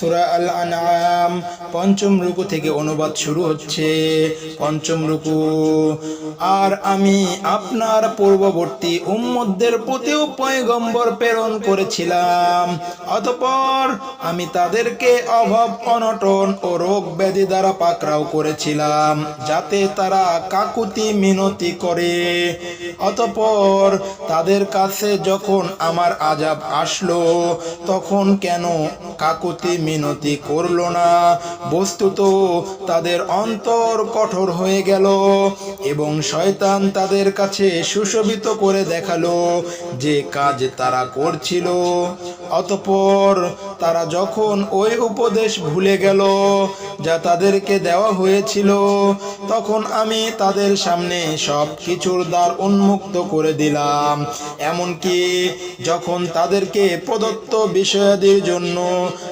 সুরা আল আনআম পঞ্চম রুকু থেকে অনুবাদ শুরু হচ্ছে। পঞ্চম রুকু। আর আমি আপনার পূর্ববর্তী উম্মতদের প্রতিও পয়গম্বর প্রেরণ করেছিলাম। অতপর আমি তাদেরকে অভাব, অনটন ও রোগ ব্যাধি দ্বারা পাকড়াও করেছিলাম, যাতে তারা কাকুতি মিনতি করে। অতপর তাদের কাছে যখন আমার আজাব আসলো, তখন কেন কাকুতি মিনতি করল না। বস্তুত তাদের অন্তর কঠোর হয়ে গেল এবং শয়তান তাদের কাছে সুশোভিত করে দেখাল যে কাজ তারা করছিল। অতঃপর তারা যখন ওই উপদেশ ভুলে গেল যা তাদেরকে দেওয়া হয়েছিল, তখন আমি তাদের সামনে সব কিছুর দ্বার উন্মুক্ত করে দিলাম। এমনকি যখন তাদেরকে প্রদত্ত বিষয়াদির জন্য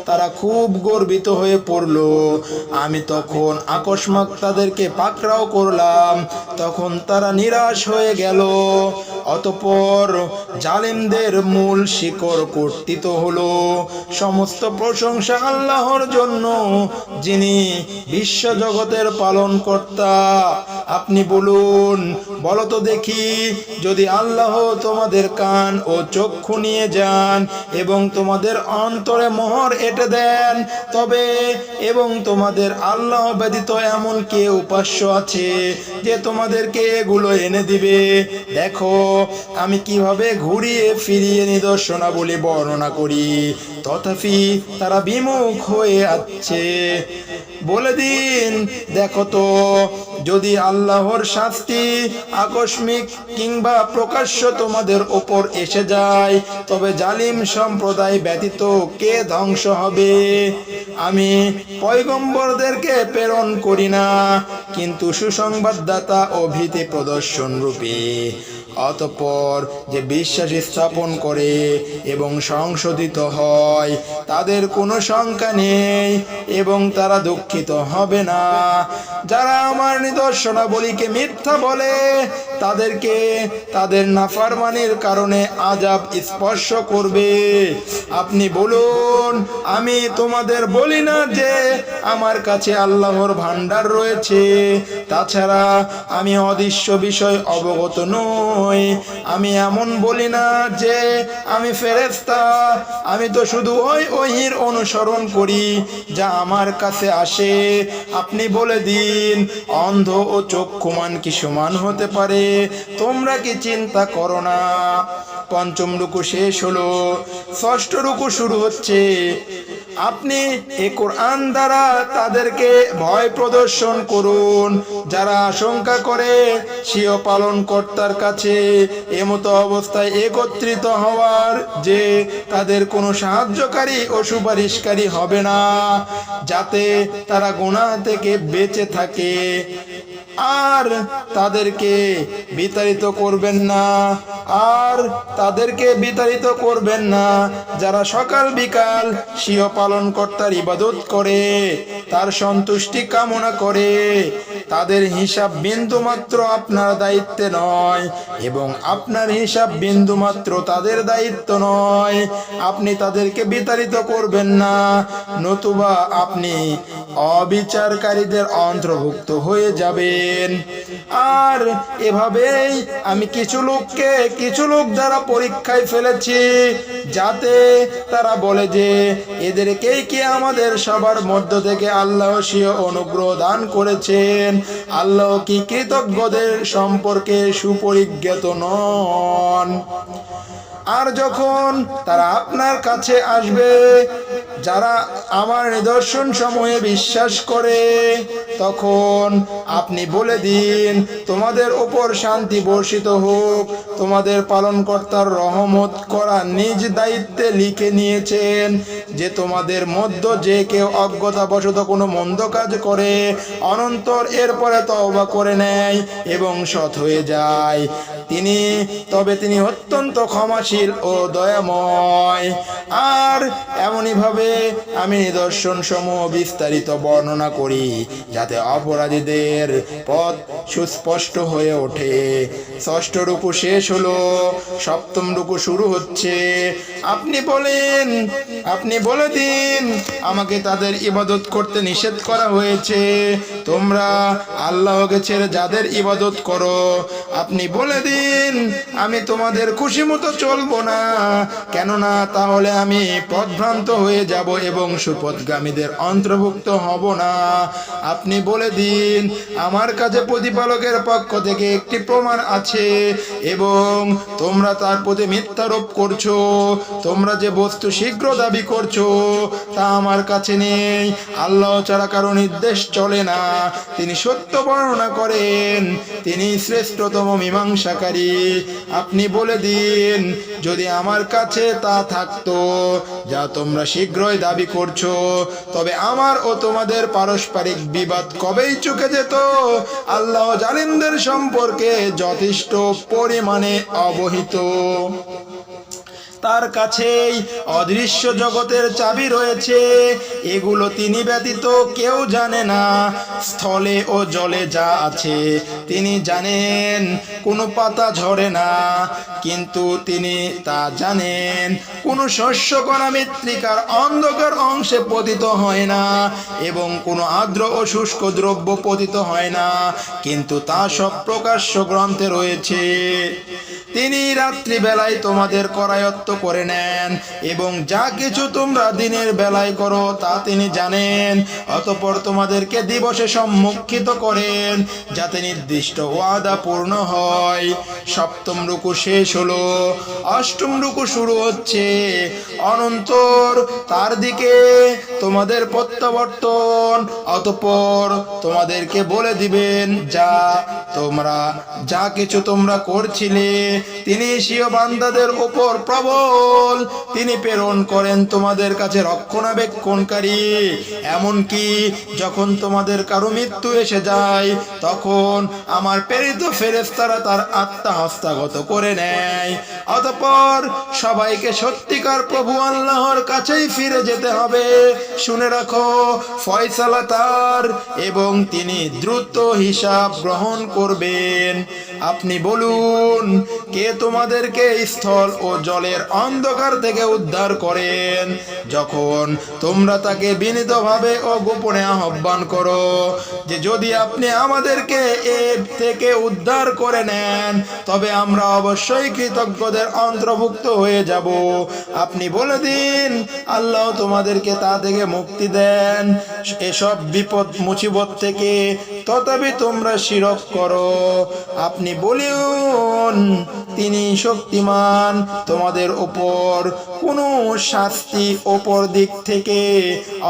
তারা খুব গর্বিত হয়ে পড়ল, আমি তখন আকস্মাত তাদেরকে পাকড়াও করলাম, তখন তারা নিরাশ হয়ে গেল। অতপর জালিমদের মূল শিকড় কর্তৃত হলো। সমস্ত প্রশংসা আল্লাহর জন্য, যিনি বিশ্বজগতের পালন কর্তা আপনি বলুন, বলো তো দেখি, যদি আল্লাহ তোমাদের কান ও চক্ষু নিয়ে যান এবং তোমাদের অন্তরে মোহর এটে দেন, তবে এবং তোমাদের আল্লাহ ব্যতীত এমন কে উপাস্য আছে যে তোমাদেরকে এগুলো এনে দিবে। দেখো, আমি কীভাবে ঘুরিয়ে ফিরিয়ে নিদর্শনাবলী বর্ণনা করি। তথাপি তারা বিমুখ হয়ে আছে। বলে দিন, দেখো তো, যদি আল্লাহর শাস্তি আকস্মিক কিংবা প্রকাশ্য তোমাদের ওপর এসে যায়, তবে জালিম সম্প্রদায় ব্যতীত কে ধ্বংস হবে? আমি পয়গম্বরদেরকে প্রেরণ করি না, কিন্তু সুসংবাদদাতা ও ভীতি প্রদর্শন রূপে অতঃপর যে বিশ্বাস স্থাপন করে এবং সংশোধিত হয়, তাদের কোনো শঙ্কা নেই এবং তারা দুঃখিত হবে না। যারা আমার নিদর্শনাবলীকে মিথ্যা বলে তাদেরকে তাদের নাফারমানির কারণে আজাব স্পর্শ করবে। আপনি বলুন, আমি তোমাদের বলি না যে আমার কাছে আল্লাহর ভান্ডার রয়েছে। তাছাড়া আমি অদৃশ্য বিষয় অবগত নই। আমি এমন বলি না যে আমি ফেরেস্তা আমি তো শুধু ওই ওহির অনুসরণ করি, যা আমার কাছে আসে। আপনি বলে দিন, অন্ধ ও চক্ষুমান কি সমান হতে পারে? তোমরা কি চিন্তা করো না। পঞ্চম রুকু শেষ হলো, ষষ্ঠ রুকু শুরু হচ্ছে। আপনি এ কোরআন দ্বারা তাদেরকে ভয় প্রদর্শন করুন। যারা আশঙ্কা করে স্বীয় পালন কর্তার কাছে এমতো অবস্থায় একত্রিত হওয়ার যে তাদের কোনো সাহায্যকারী ও সুপারিশকারী হবে না, যাতে তারা গোনা থেকে বেঁচে থাকে। আর তাদেরকে বিতাড়িত করবেন না। আর তাদেরকে বিতাড়িত করবেন না। যারা সকাল বিকাল স্বীয় পালন কর্তার ইবাদত করে, তার সন্তুষ্টি কামনা করে, তাদের হিসাব বিন্দু মাত্র আপনার দায়িত্বে নয় এবং আপনার হিসাব বিন্দু মাত্র তাদের দায়িত্ব নয়। আপনি তাদেরকে বিতাড়িত করবেন না। নতুবা আপনি অবিচারকারীদের অন্তর্ভুক্ত হয়ে যাবেন আর এভাবেই আমি কিছু লোককে কিছু লোক যারা পরীক্ষায় ফেলেছি, যাতে তারা বলে যে এদেরকেই কি আমাদের সবার মধ্য থেকে আল্লাহ স্বীয় অনুগ্রহ দান করেছেন। আল্লাহ কি কৃতজ্ঞদের সম্পর্কে সুপরিজ্ঞাত নন। আর যখন তারা আপনার কাছে আসবে যারা আমার নিদর্শন সময়ে বিশ্বাস করে, তখন আপনি বলে দিন, তোমাদের ওপর শান্তি বর্ষিত হোক। তোমাদের পালনকর্তার রহমত করা নিজ দায়িত্বে লিখে নিয়েছেন যে, তোমাদের মধ্য যে কেউ অজ্ঞতাবশত কোনো মন্দ কাজ করে, অনন্তর এরপরে তওবা করে নেয় এবং সৎ হয়ে যায়। তিনি, তবে তিনি অত্যন্ত ক্ষমাশীল ও দয়াময়। আর এমনইভাবে আমি নিদর্শন সমূহ বিস্তারিত বর্ণনা করি, যাতে অপরাধীদের পথ সুস্পষ্ট হয়ে ওঠে। ষষ্ঠ রুকু শেষ হলো, সপ্তম রুকু শুরু হচ্ছে। আপনি বলেন, আপনি বলে দিন, আমাকে তাদের ইবাদত করতে নিষেধ করা হয়েছে। তোমরা আল্লাহকে ছেড়ে যাদের ইবাদত করো, আপনি বলে দিন। আমি তোমাদের খুশি মতো চলবো না। কেননা তাহলে আমি পথভ্রান্ত হয়ে যাব এবং সুপথগামীদের অন্তর্ভুক্ত হব না। আপনি বলে দিন, আমার কাছে প্রতিপালকের পক্ষ থেকে একটি প্রমাণ আছে এবং তোমরা তার প্রতি মিথ্যারোপ করছ, তোমরা যে বস্তু শীঘ্র দাবি করছ তা আমার কাছে নেই, আল্লাহ ছাড়া কারও নির্দেশ চলে না। তিনি সত্য বর্ণনা করেন, তিনি শ্রেষ্ঠতম মীমাংসাকারী আপনি বলে দিন, যদি আমার কাছে তা থাকতো, যা তোমরা শীঘ্রই দাবি করছ, তবে আমার ও তোমাদের পারস্পরিক বিবাদ কবেই চুকে যেত? আল্লাহ জালিমদের সম্পর্কে যথেষ্ট পরিমাণে অবহিত। তার কাছেই অদৃশ্য জগতের চাবি রয়েছে। এগুলো তিনি ব্যতীত কেউ জানে না। স্থলে ও জলে যা আছে, তিনি জানেন, কোনো পাতা ঝরে না। কিন্তু তিনি তা জানেন, কোনো শস্য কণা মৃত্তিকার অন্ধকার অংশে পতিত হয় না এবং কোনো আর্দ্র ও শুষ্ক দ্রব্য পতিত হয় না। কিন্তু তা সব প্রকাশ্য গ্রন্থে রয়েছে। তিনি রাত্রিবেলায় তোমাদের করায়ত্ত করে নেন এবং যা কিছু তোমরা দিনের বেলায় করো তা তিনি জানেন। অতপর তোমাদেরকে দিবসে সম্মুখিত করেন যাতে নির্দিষ্ট ওয়াদা পূর্ণ হয়। সপ্তম রুকু শেষ হলো, অষ্টম রুকু শুরু হচ্ছে। অনন্তর তার দিকে তোমাদের প্রত্যাবর্তন, অতপর তোমাদেরকে বলে দিবেন, যা তোমরা, যা কিছু তোমরা করছিলে, তিনি সিও বান্দাদের উপর প্রবল তিনি প্রেরণ করেন তোমাদের কাছে রক্ষণাবেক্ষণকারী। এমনকি যখন তোমাদের কারও মৃত্যু এসে যায়, তখন আমার প্রেরিত ফেরেস্তারা তার আত্মা হস্তগত করে নেয়। অতপর সবাইকে সত্যিকার প্রভু আল্লাহর কাছেই ফিরে যেতে হবে। শুনে রাখো, ফয়সালা তার এবং তিনি দ্রুত হিসাব গ্রহণ করবেন। আপনি বলুন, কে তোমাদেরকে স্থল ও জলের অন্ধকার থেকে উদ্ধার করেন? যখন তোমরা তাকে বিনীতভাবে ও গোপনে আহ্বান করো, যে যদি আপনি আমাদেরকে এ থেকে উদ্ধার করে নেন, তবে আমরা অবশ্যই কৃতজ্ঞদের অন্তর্ভুক্ত হয়ে যাব। আপনি বলে দিন, আল্লাহ তোমাদেরকে তা থেকে মুক্তি দেন। এসব বিপদ, মুসিবত থেকে তথাপি তোমরা শিরক করো। আপনি বলিউন, তিনি শক্তিমান। তোমাদের ওপর কোনো শাস্তি ওপর দিক থেকে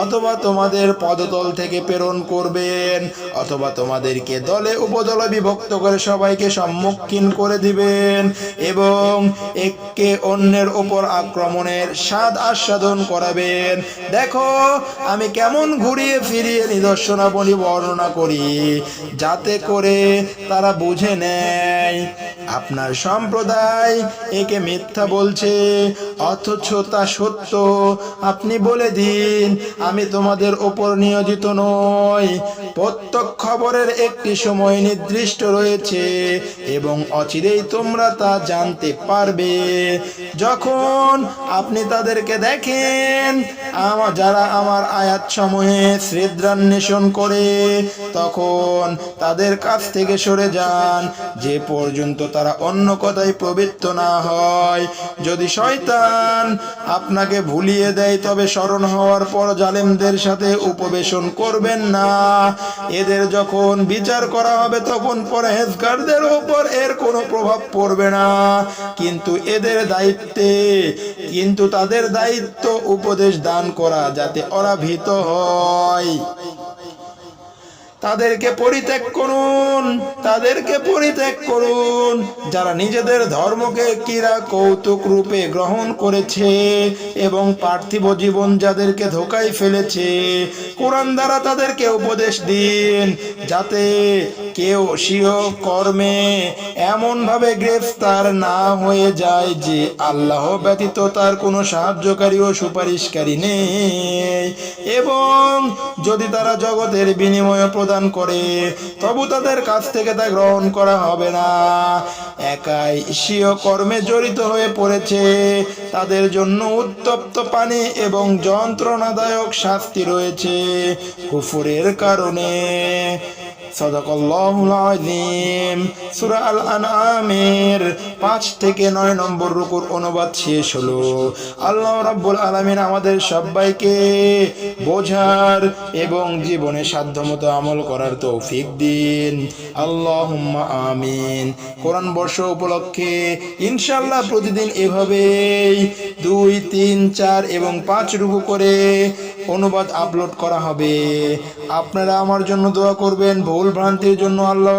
অথবা তোমাদের পদতল থেকে প্রেরণ করবেন, অথবা তোমাদেরকে দলে উপদলে বিভক্ত করে সবাইকে সম্মুখীন করে দিবেন এবং একে অন্যের ওপর আক্রমণের স্বাদ আস্বাদন করাবেন। দেখো, আমি কেমন ঘুরিয়ে ফিরিয়ে নিদর্শনাবলী বর্ণনা করি, যাতে করে তারা বুঝে নেয় আপনার সম্প্রদায় একে মিথ্যা বলছে। অথচ তা সত্য। আপনি বলে দিন, আমি তোমাদের ওপর নিয়োজিত নই। প্রত্যেক খবরের একটি সময় নির্দিষ্ট রয়েছে, এবং অচিরেই তোমরা তা জানতে পারবে। যখন আপনি তাদেরকে দেখেন আমার যারা আমার আয়াত সময়ে শ্রদ্ধান্বেষণ করে, তখন তাদের কাছ থেকে সরে যান, যে পর্যন্ত তারা অন্য কথায় প্রবৃত্ত না হয়। যদি শয়তান আপনাকে ভুলিয়ে দেয়, তবে স্মরণ হওয়ার পর জালেমদের সাথে উপবেশন করবেন না। এদের যখন বিচার করা হবে, তখন পরহেজগারদের উপর এর কোনো প্রভাব পড়বে না। কিন্তু এদের দায়িত্বে, কিন্তু তাদের দায়িত্ব উপদেশ দান করা, যাতে ওরা ভীত হয়। তাদেরকে পরিত্যাগ করুন, তাদেরকে পরিত্যাগ করুন। যারা নিজেদের ধর্মকে কিরা কৌতুক রূপে গ্রহণ করেছে এবং পার্থিব জীবন যাদেরকে ধোকায় ফেলেছে, কোরআন দ্বারা তাদেরকে উপদেশ দিন, যাতে কেউ স্বীয় কর্মে এমনভাবে গ্রেফতার না হয়ে যায় যে আল্লাহ ব্যতীত তার কোনো সাহায্যকারী ও সুপারিশকারী নেই। এবং যদি তারা জগতের বিনিময় প্রদান করে, তবু তাদের কাছ থেকে তা গ্রহণ করা হবে না। একাই স্বীয় কর্মে জড়িত হয়ে পড়েছে। তাদের জন্য উত্তপ্ত পানি এবং যন্ত্রণাদায়ক শাস্তি রয়েছে কুফুরের কারণে। সদাকল্লাহুল আযীম সূরা আল আনআমের 5 থেকে 9 নম্বর রুকুর অনুবাদ শেষ হলো। আল্লাহ রাব্বুল আলামিন আমাদের সবাইকে বোঝার এবং জীবনে সাধ্যমতো আমল করার তৌফিক দিন। আল্লাহুম্মা আমিন। কোরআন বর্ষ উপলক্ষে ইনশাল্লাহ প্রতিদিন এভাবেই দুই, তিন, চার এবং পাঁচ রুকু করে অনুবাদ আপলোড করা হবে। আপনারা আমার জন্য দোয়া করবেন ভুল ভ্রান্তির জন্য আল্লাহ